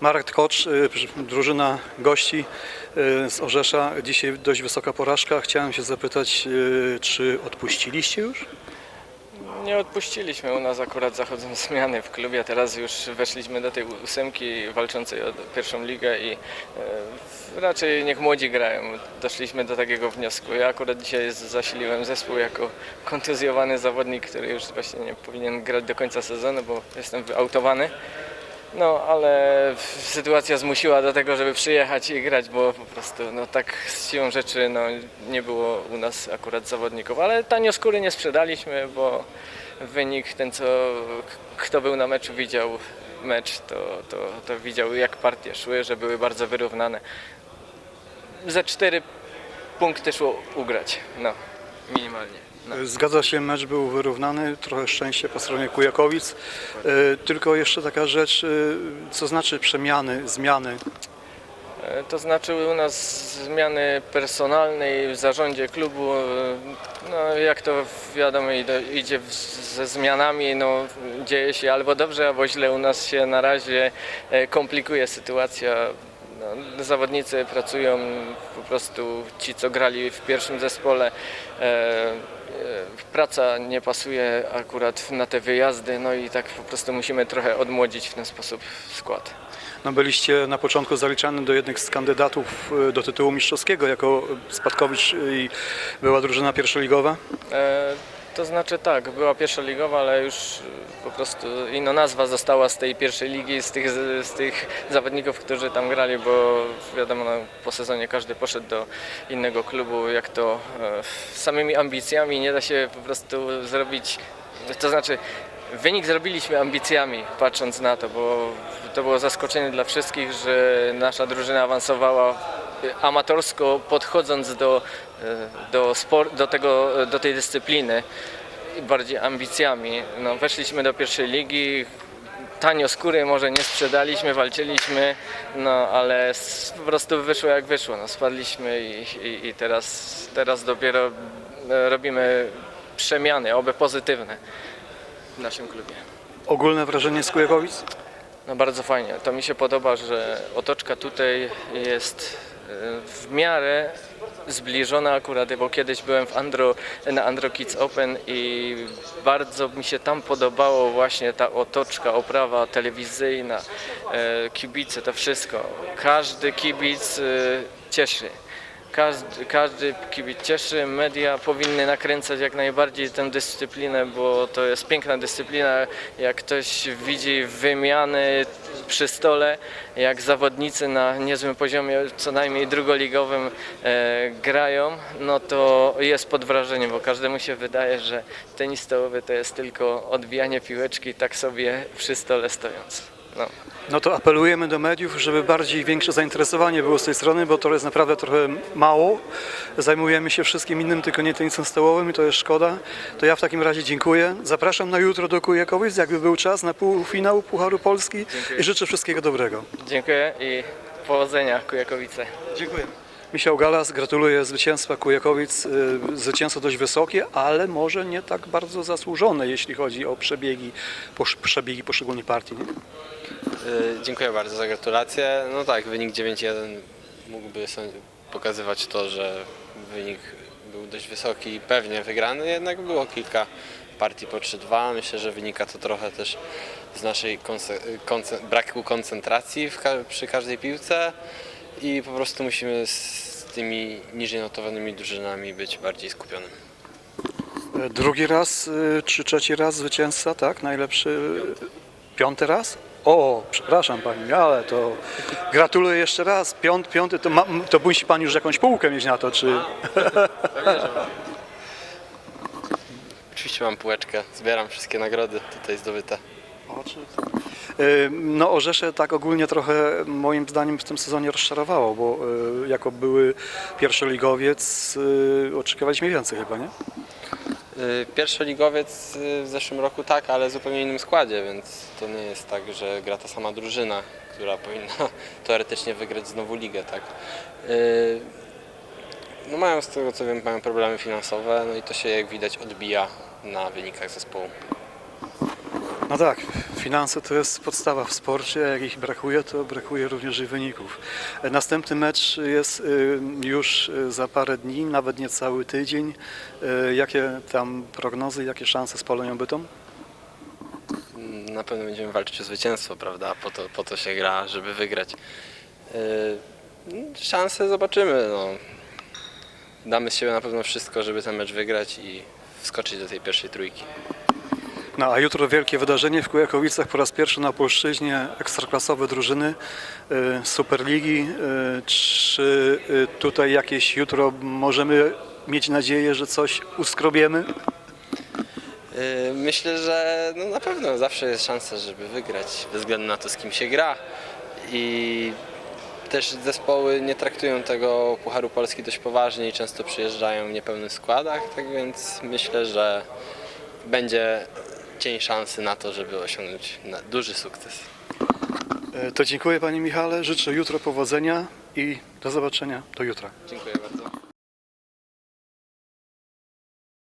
Marek Tkocz, y, drużyna gości y, z Orzesza. Dzisiaj dość wysoka porażka. Chciałem się zapytać, y, czy odpuściliście już? Nie odpuściliśmy, u nas akurat zachodzą zmiany w klubie, teraz już weszliśmy do tej ósemki walczącej o pierwszą ligę i raczej niech młodzi grają. Doszliśmy do takiego wniosku. Ja akurat dzisiaj zasiliłem zespół jako kontuzjowany zawodnik, który już właśnie nie powinien grać do końca sezonu, bo jestem wyautowany. No, ale sytuacja zmusiła do tego, żeby przyjechać i grać, bo po prostu no, tak z siłą rzeczy no, nie było u nas akurat zawodników. Ale tanio skóry nie sprzedaliśmy, bo wynik ten, co kto był na meczu, widział mecz, to, to, to widział jak partie szły, że były bardzo wyrównane. Ze cztery punkty szło ugrać, no, minimalnie. No. Y, Zgadza się, mecz był wyrównany, trochę szczęście po stronie Kujakowic. Y, Tylko jeszcze taka rzecz, y, co znaczy przemiany, zmiany? E, To znaczy u nas zmiany personalnej w zarządzie klubu, e, no jak to wiadomo idzie- ze zmianami, no dzieje się albo dobrze, albo źle. U nas się na razie e, komplikuje sytuacja. No, zawodnicy pracują po prostu ci, co grali w pierwszym zespole. E, e, praca nie pasuje akurat na te wyjazdy, no i tak po prostu musimy trochę odmłodzić w ten sposób skład. No byliście na początku zaliczany do jednych z kandydatów y, do tytułu mistrzowskiego jako Spadkowicz i była drużyna pierwszoligowa. E, to znaczy tak, była pierwsza ligowa, ale już e, po prostu inna nazwa została z tej pierwszej ligi, z tych, z tych zawodników, którzy tam grali, bo wiadomo, no, po sezonie każdy poszedł do innego klubu, jak to e, samymi ambicjami. Nie da się po prostu zrobić, to znaczy wynik zrobiliśmy ambicjami, patrząc na to, bo to było zaskoczenie dla wszystkich, że nasza drużyna awansowała amatorsko podchodząc do, e, do, do, tego, do tej dyscypliny bardziej ambicjami. No, weszliśmy do pierwszej ligi, tanio skóry może nie sprzedaliśmy, walczyliśmy, no ale po prostu wyszło jak wyszło. No, spadliśmy i, i, i teraz, teraz dopiero e, robimy przemiany, oby pozytywne w naszym klubie. Ogólne wrażenie z Kujakowic? No bardzo fajnie. To mi się podoba, że otoczka tutaj jest w miarę zbliżona akurat, bo kiedyś byłem w Andro, na Andro Kids Open i bardzo mi się tam podobało właśnie ta otoczka, oprawa telewizyjna, e, kibice, to wszystko. Każdy kibic e, cieszy. Każdy, każdy kibic cieszy, media powinny nakręcać jak najbardziej tę dyscyplinę, bo to jest piękna dyscyplina. Jak ktoś widzi wymiany przy stole, jak zawodnicy na niezłym poziomie, co najmniej drugoligowym e, grają, no to jest pod wrażeniem, bo każdemu się wydaje, że tenis stołowy to jest tylko odbijanie piłeczki tak sobie przy stole stojąc. No. No to apelujemy do mediów, żeby bardziej większe zainteresowanie było z tej strony, bo to jest naprawdę trochę mało. Zajmujemy się wszystkim innym, tylko nie tenisem stołowym i to jest szkoda. To ja w takim razie dziękuję. Zapraszam na jutro do Kujakowic, jakby był czas na półfinał Pucharu Polski Dziękuję. i życzę wszystkiego dobrego. Dziękuję i powodzenia Kujakowice. Dziękuję. Michał Galas, gratuluję zwycięstwa Kujakowic. Y, Zwycięstwo dość wysokie, ale może nie tak bardzo zasłużone, jeśli chodzi o przebiegi, przebiegi poszczególnych partii. Y, Dziękuję bardzo za gratulacje. No tak, wynik 9-1 mógłby pokazywać to, że wynik był dość wysoki i pewnie wygrany, jednak było kilka partii po 3-2. Myślę, że wynika to trochę też z naszej konce- braku koncentracji ka- przy każdej piłce i po prostu musimy z tymi niżej notowanymi drużynami być bardziej skupionym. E, Drugi raz, y, czy trzeci raz zwycięzca, tak? Najlepszy, y, piąty raz? O, przepraszam Pani, ale to gratuluję jeszcze raz. Piąt, piąty, to, ma, to musi Pan już jakąś półkę mieć na to, czy... Oczywiście mam półeczkę, zbieram wszystkie nagrody tutaj zdobyte. Y, No Orzesze tak ogólnie trochę moim zdaniem w tym sezonie rozczarowało, bo y, jako były pierwszoligowiec y, oczekiwaliśmy więcej chyba, nie? Y, Pierwszoligowiec w zeszłym roku tak, ale w zupełnie innym składzie, więc to nie jest tak, że gra ta sama drużyna, która powinna teoretycznie wygrać znowu ligę, tak. No mają z tego co wiem, mają problemy finansowe, no i to się jak widać odbija na wynikach zespołu. No tak, finanse to jest podstawa w sporcie, jak ich brakuje, to brakuje również i wyników. Następny mecz jest y, już y, za parę dni, nawet nie cały tydzień. E, Jakie tam prognozy, jakie szanse z Polonią Bytom? Na pewno będziemy walczyć o zwycięstwo, prawda? Po to, po to się gra, żeby wygrać. Szanse zobaczymy. No. Damy z siebie na pewno wszystko, żeby ten mecz wygrać i wskoczyć do tej pierwszej trójki. No a jutro wielkie wydarzenie w Kujakowicach po raz pierwszy na polszczyźnie ekstraklasowe drużyny y, Superligi. Y, Czy y, tutaj jakieś jutro możemy mieć nadzieję, że coś uskrobiemy? Myślę, że no na pewno zawsze jest szansa, żeby wygrać, bez względu na to, z kim się gra. I też zespoły nie traktują tego Pucharu Polski dość poważnie i często przyjeżdżają w niepełnych składach, tak więc myślę, że będzie cień szansy na to, żeby osiągnąć duży sukces. Y, To dziękuję Panie Michale, życzę jutro powodzenia i do zobaczenia do jutra. Dziękuję bardzo.